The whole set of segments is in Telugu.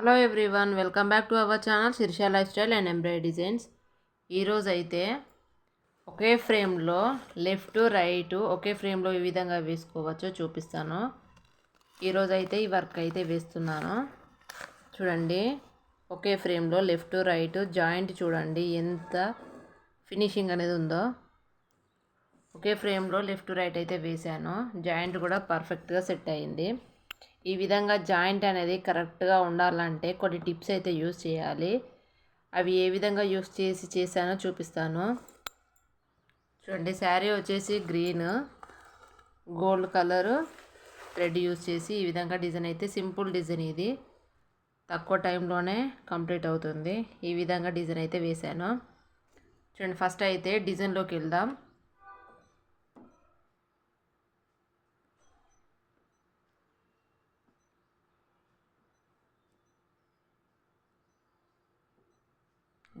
Hello everyone welcome back to our channel Shirsha lifestyle and embroid designs ఈరోజు అయితే ఒకే ఫ్రేమ్లో లెఫ్ట్ రైట్ ఒకే ఫ్రేమ్లో ఈ విధంగా వేసుకోవచ్చో చూపిస్తాను. ఈరోజు అయితే ఈ వర్క్ అయితే వేస్తున్నాను. చూడండి ఒకే ఫ్రేమ్లో లెఫ్ట్ రైట్ జాయింట్ చూడండి ఎంత ఫినిషింగ్ అనేది ఉందో. ఒకే ఫ్రేమ్లో లెఫ్ట్ రైట్ అయితే వేశాను. జాయింట్ కూడా పర్ఫెక్ట్గా సెట్ అయింది. ఈ విధంగా జాయింట్ అనేది కరెక్ట్గా ఉండాలంటే కొన్ని టిప్స్ అయితే యూస్ చేయాలి. అవి ఏ విధంగా యూస్ చేసి చేశానో చూపిస్తాను. చూడండి శారీ వచ్చేసి green gold colour thread use చేసి ఈ విధంగా డిజైన్ అయితే సింపుల్ డిజైన్ ఇది. తక్కువ టైంలోనే కంప్లీట్ అవుతుంది. ఈ విధంగా డిజైన్ అయితే వేశాను. చూడండి ఫస్ట్ అయితే డిజైన్లోకి వెళ్దాం.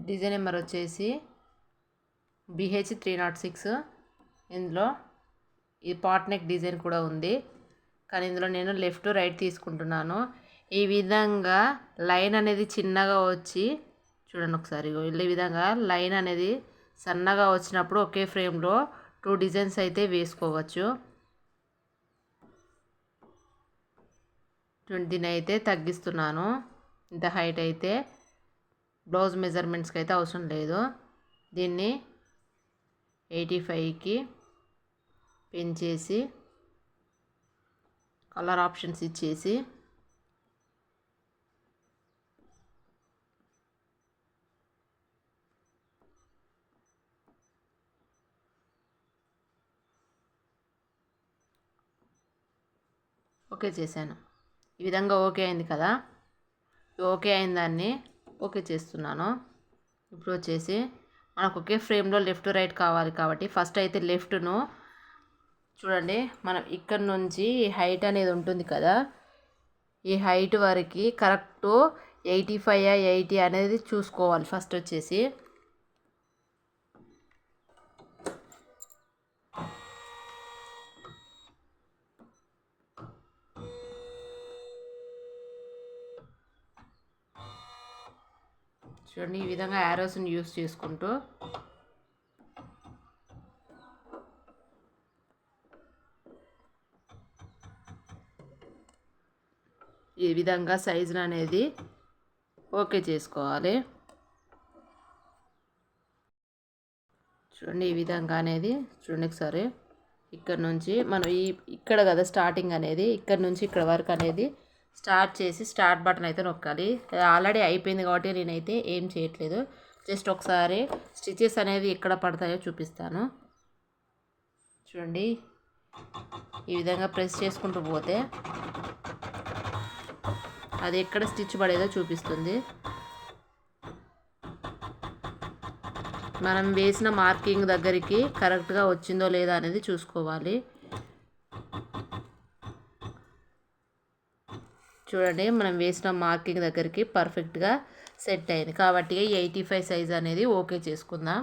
డిజైన్ నెంబర్ వచ్చేసి బిహెచ్ త్రీ నాట్ సిక్స్. ఇందులో ఈ పాట్ నెక్ డిజైన్ కూడా ఉంది. కానీ ఇందులో నేను లెఫ్ట్ రైట్ తీసుకుంటున్నాను. ఈ విధంగా లైన్ అనేది చిన్నగా వచ్చి చూడండి ఒకసారి ఈ విధంగా లైన్ అనేది సన్నగా వచ్చినప్పుడు ఒకే ఫ్రేమ్లో టూ డిజైన్స్ అయితే వేసుకోవచ్చు. దీని అయితే తగ్గిస్తున్నాను. ఇంత హైట్ అయితే బ్లౌజ్ మెజర్మెంట్స్కి అయితే అవసరం లేదు. దీన్ని ఎయిటీ ఫైవ్కి పెంచేసి కలర్ ఆప్షన్స్ ఇచ్చేసి ఓకే చేశాను. ఈ విధంగా ఓకే అయింది కదా? ఓకే అయిన దాన్ని ఓకే చేస్తున్నాను. ఇప్పుడు వచ్చేసి మనకు ఒకే ఫ్రేమ్లో లెఫ్ట్ రైట్ కావాలి కాబట్టి ఫస్ట్ అయితే లెఫ్ట్ను చూడండి మనం ఇక్కడ నుంచి హైట్ అనేది ఉంటుంది కదా ఈ హైట్ వరకు కరెక్ట్ ఎయిటీ ఫైవ్ ఎయిటీ అనేది చూసుకోవాలి ఫస్ట్ వచ్చేసి. చూడండి ఈ విధంగా యారోస్ని యూస్ చేసుకుంటూ. ఈ విధంగా సైజును అనేది ఓకే చేసుకోవాలి. చూడండి ఈ విధంగా అనేది చూడండి ఒకసారి. ఇక్కడ నుంచి మనం ఈ ఇక్కడ కదా స్టార్టింగ్ అనేది ఇక్కడ నుంచి ఇక్కడ వరకు అనేది స్టార్ట్ చేసి స్టార్ట్ బటన్ అయితే నొక్కాలి. ఆల్రెడీ అయిపోయింది కాబట్టి నేనైతే ఏం చేయట్లేదు. జస్ట్ ఒకసారి స్టిచెస్ అనేది ఎక్కడ పడతాయో చూపిస్తాను. చూడండి. ఈ విధంగా ప్రెస్ చేసుకుంటూ పోతే అది ఎక్కడ స్టిచ్ పడేదో చూపిస్తుంది. మనం వేసిన మార్కింగ్ దగ్గరికి కరెక్ట్గా వచ్చిందో లేదా అనేది చూసుకోవాలి. చూడండి మనం వేసిన మార్కింగ్ దగ్గరికి పర్ఫెక్ట్గా సెట్ అయింది. కాబట్టి ఎయిటీ ఫైవ్ సైజ్ అనేది ఓకే చేసుకుందాం.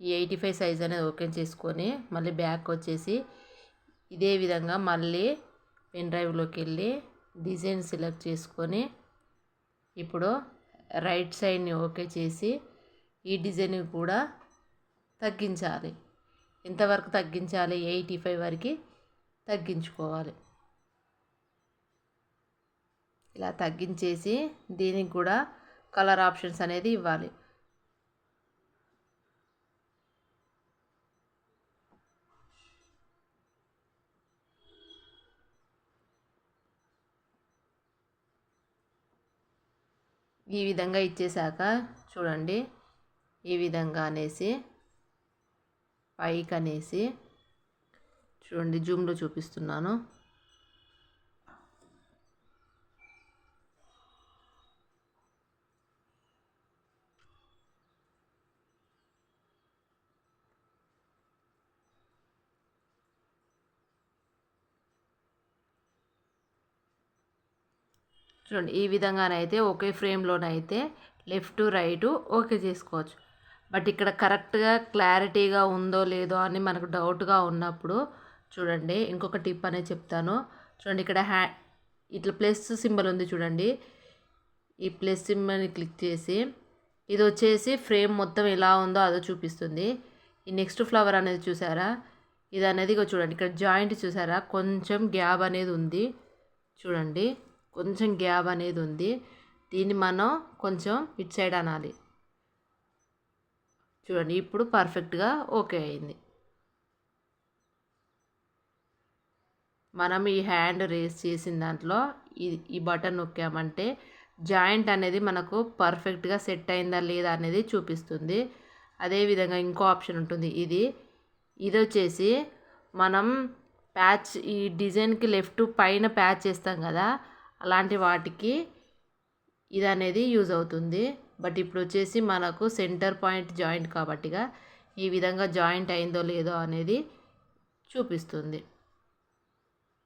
ఈ ఎయిటీ ఫైవ్ సైజ్ అనేది ఓకే చేసుకొని మళ్ళీ బ్యాక్ వచ్చేసి ఇదే విధంగా మళ్ళీ పెన్ డ్రైవ్లోకి వెళ్ళి డిజైన్ సెలెక్ట్ చేసుకొని ఇప్పుడు రైట్ సైడ్ని ఓకే చేసి ఈ డిజైన్ కూడా తగ్గించాలి. ఎంతవరకు తగ్గించాలి? ఎయిటీ ఫైవ్ వరకు తగ్గించుకోవాలి. ఇలా తగ్గించేసి దీనికి కూడా కలర్ ఆప్షన్స్ అనేది ఇవ్వాలి. ఈ విధంగా ఇచ్చేసాక చూడండి ఈ విధంగా అనేసి పైకి అనేసి చూడండి జూమ్లో చూపిస్తున్నాను. చూడండి ఈ విధంగానైతే ఒకే ఫ్రేమ్లోనైతే లెఫ్ట్ రైట్ ఓకే చేసుకోవచ్చు. బట్ ఇక్కడ కరెక్ట్గా క్లారిటీగా ఉందో లేదో అని మనకు డౌట్గా ఉన్నప్పుడు చూడండి ఇంకొక టిప్ అనేది చెప్తాను. చూడండి ఇక్కడ హ్యా ఇట్లా ప్లస్ సింబల్ ఉంది చూడండి. ఈ ప్లస్ సింబల్ని క్లిక్ చేసి ఇది వచ్చేసి ఫ్రేమ్ మొత్తం ఎలా ఉందో అదో చూపిస్తుంది. ఈ నెక్స్ట్ ఫ్లవర్ అనేది చూసారా? ఇది అనేది చూడండి ఇక్కడ జాయింట్ చూసారా? కొంచెం గ్యాప్ అనేది ఉంది. చూడండి. కొంచెం గ్యాప్ అనేది ఉంది. దీన్ని మనం కొంచెం ఇట్ సైడ్ అనాలి. చూడండి ఇప్పుడు పర్ఫెక్ట్గా ఓకే అయింది. మనం ఈ హ్యాండ్ రేస్ చేసిన దాంట్లో ఈ ఈ బటన్ నొక్కామంటే జాయింట్ అనేది మనకు పర్ఫెక్ట్గా సెట్ అయిందా లేదా అనేది చూపిస్తుంది. అదేవిధంగా ఇంకో ఆప్షన్ ఉంటుంది. ఇది ఇది వచ్చేసి మనం ప్యాచ్ ఈ డిజైన్కి లెఫ్ట్ పైన ప్యాచ్ చేస్తాం కదా అలాంటి వాటికి ఇది అనేది యూజ్ అవుతుంది. బట్ ఇప్పుడు వచ్చేసి మనకు సెంటర్ పాయింట్ జాయింట్ కాబట్టిగా ఈ విధంగా జాయింట్ అయిందో లేదో అనేది చూపిస్తుంది.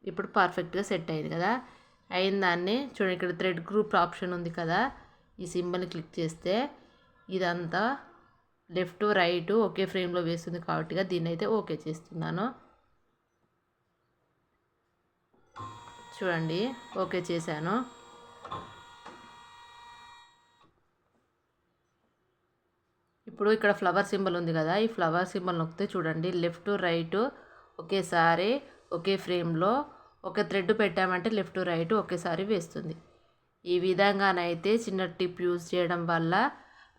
ఇప్పుడు పర్ఫెక్ట్గా సెట్ అయింది కదా. అయిన దాన్ని చూడండి ఇక్కడ థ్రెడ్ గ్రూప్ ఆప్షన్ ఉంది కదా. ఈ సింబల్ని క్లిక్ చేస్తే ఇదంతా లెఫ్ట్ రైట్ ఒకే ఫ్రేమ్లో వేస్తుంది కాబట్టిగా దీన్ని అయితే ఓకే చేస్తున్నాను. చూడండి. ఓకే చేశాను. ఇప్పుడు ఇక్కడ ఫ్లవర్ సింబల్ ఉంది కదా ఈ ఫ్లవర్ సింబల్ నొక్కితే చూడండి. లెఫ్ట్ రైట్ ఒకేసారి ఒకే ఫ్రేమ్లో ఒక థ్రెడ్ పెట్టామంటే లెఫ్ట్ రైట్ ఒకేసారి వేస్తుంది. ఈ విధంగానైతే చిన్న టిప్ యూజ్ చేయడం వల్ల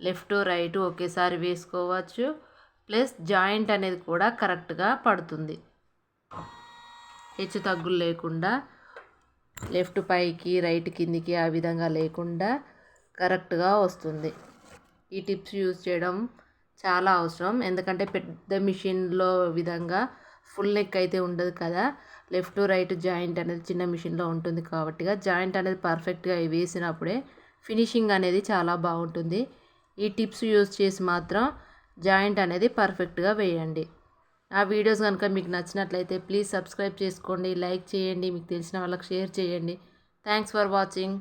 లెఫ్ట్ రైట్ ఒకేసారి వేసుకోవచ్చు. ప్లస్ జాయింట్ అనేది కూడా కరెక్ట్గా పడుతుంది. హెచ్చు తగ్గులు లేకుండా లెఫ్ట్ పైకి రైట్ కిందికి ఆ విధంగా లేకుండా కరెక్ట్గా వస్తుంది. ఈ టిప్స్ యూజ్ చేయడం చాలా అవసరం. ఎందుకంటే పెద్ద మిషన్లో విధంగా ఫుల్ నెక్ అయితే ఉండదు కదా. లెఫ్ట్ రైట్ జాయింట్ అనేది చిన్న మిషన్లో ఉంటుంది కాబట్టిగా జాయింట్ అనేది పర్ఫెక్ట్గా వేసినప్పుడే ఫినిషింగ్ అనేది చాలా బాగుంటుంది. ఈ టిప్స్ యూజ్ చేసి మాత్రం జాయింట్ అనేది పర్ఫెక్ట్గా వేయండి. ఆ వీడియోస్ కనుక మీకు నచ్చినట్లయితే ప్లీజ్ సబ్స్క్రైబ్ చేసుకోండి లైక్ చేయండి మీకు తెలిసిన వాళ్ళకి షేర్ చేయండి. Thanks for watching